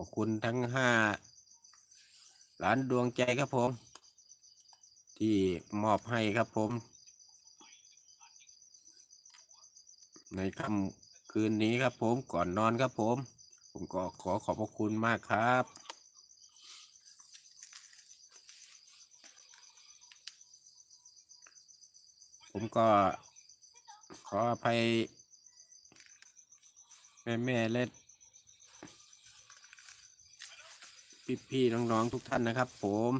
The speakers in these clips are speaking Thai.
อบคุณทั้งห้าหลานดวงใจครับผม ที่มอบให้ครับผม ในค่ำคืนนี้ครับผมก่อนนอนครับผม ผมก็ขอขอบพระคุณมากครับผมก็ขออภัยแม่แม่และ พี่พี่ๆน้องๆทุกท่านนะครับ ผม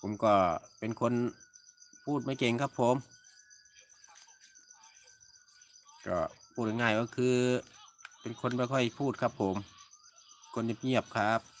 ผมก็เป็นคนพูดไม่เก่งครับผม ก็พูดง่ายก็คือ เป็นคนไม่ค่อยพูดครับผม คนเงียบๆครับ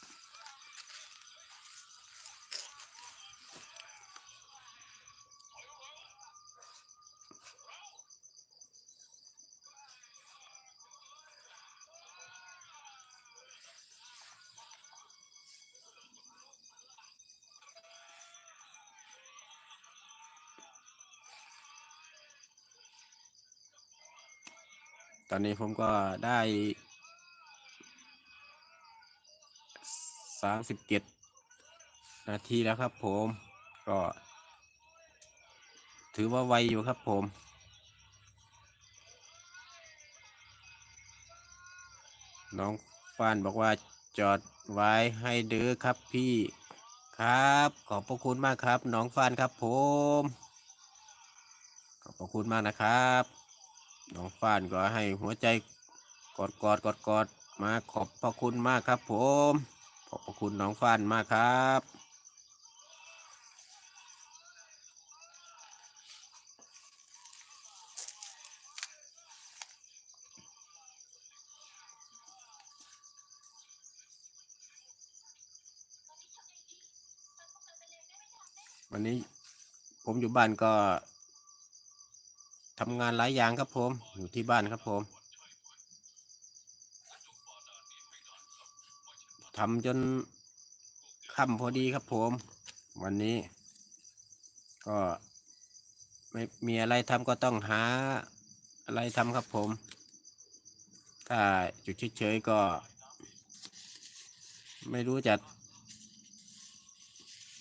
ตอนนี้ผมก็ได้สามสิบเจ็ดนาทีแล้วครับผม ก็ ถือว่าไวอยู่ครับผมน้องฟานบอกว่าจอดไว้ให้เด้อครับพี่ครับ ขอบพระคุณมากครับ น้องฟานครับผม ขอบพระคุณมากนะครับ น้องฟ้านก็ให้หัวใจกอดกอดกอดกอดมาขอบพระคุณมากครับผม ขอบพระคุณน้องฟ้านมากครับวันนี้ผมอยู่บ้านก็ ทำงานหลายอย่างครับผม อยู่ที่บ้านครับผมทำจนค่ำพอดีครับผม วันนี้ ก็ไม่มีอะไรทำก็ต้องหาอะไรทำครับผม ถ้าอยู่เฉยๆก็ ไม่รู้จะ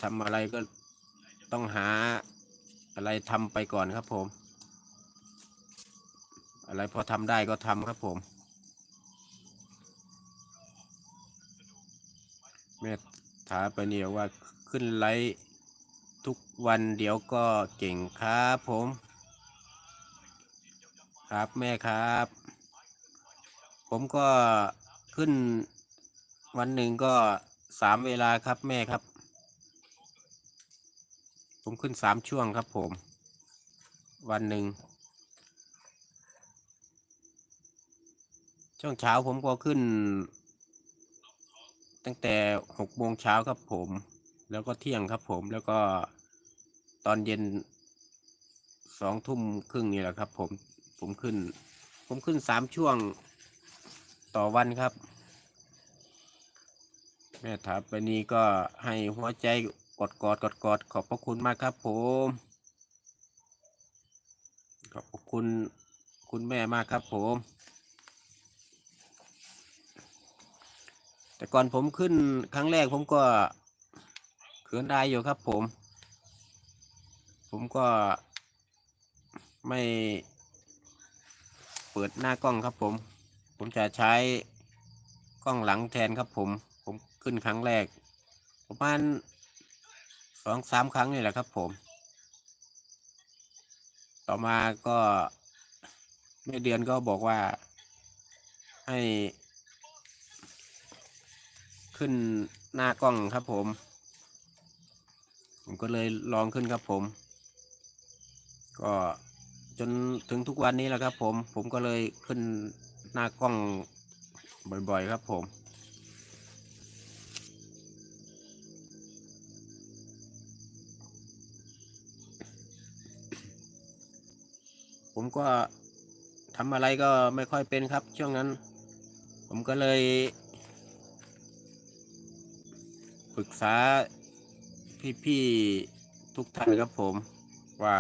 ทำอะไรก็ต้องหาอะไรทำไปก่อนครับผม อะไรพอทำได้ก็ทำครับผมแม่ถาไปเนี่ยว่าขึ้นไลฟ์ทุกวันเดี๋ยวก็เก่งครับผม ครับแม่ครับ ผมก็ขึ้นวันหนึ่งก็สามเวลาครับแม่ครับ ผมขึ้นสามช่วงครับผม วันหนึ่ง ช่วงเช้าผมก็ขึ้น ตั้งแต่หกโมงเช้าครับผม แล้วก็เที่ยงครับผมแล้วก็ตอนเย็นสองทุ่มครึ่งนี่แหละครับ ผมผมขึ้น ผมขึ้นสามช่วงต่อวันครับ แม่ถาปนีก็ให้หัวใจกดกอดกดกอดขอบพระคุณมากครับ ผม ขอบคุณคุณแม่มากครับผม แต่ก่อนผมขึ้นครั้งแรกผมก็เขินอายอยู่ครับ ผม ผมก็ไม่ เปิดหน้ากล้องครับ ผม ผมจะใช้กล้องหลังแทนครับ ผม ผมขึ้นครั้งแรกประมาณสองสามครั้งนี่แหละครับ ผม ต่อมาก็แม่เดือนก็บอกว่าให้ ขึ้นหน้ากล้องครับผม ผมก็เลยลองขึ้นครับผม ก็จนถึงทุกวันนี้แหละครับผม ผมก็เลยขึ้นหน้ากล้องบ่อยๆครับผมผมก็ทำอะไรก็ไม่ค่อยเป็นครับ ช่วงนั้น ผมก็เลย ปรึกษาพี่ๆทุกท่านครับผมว่า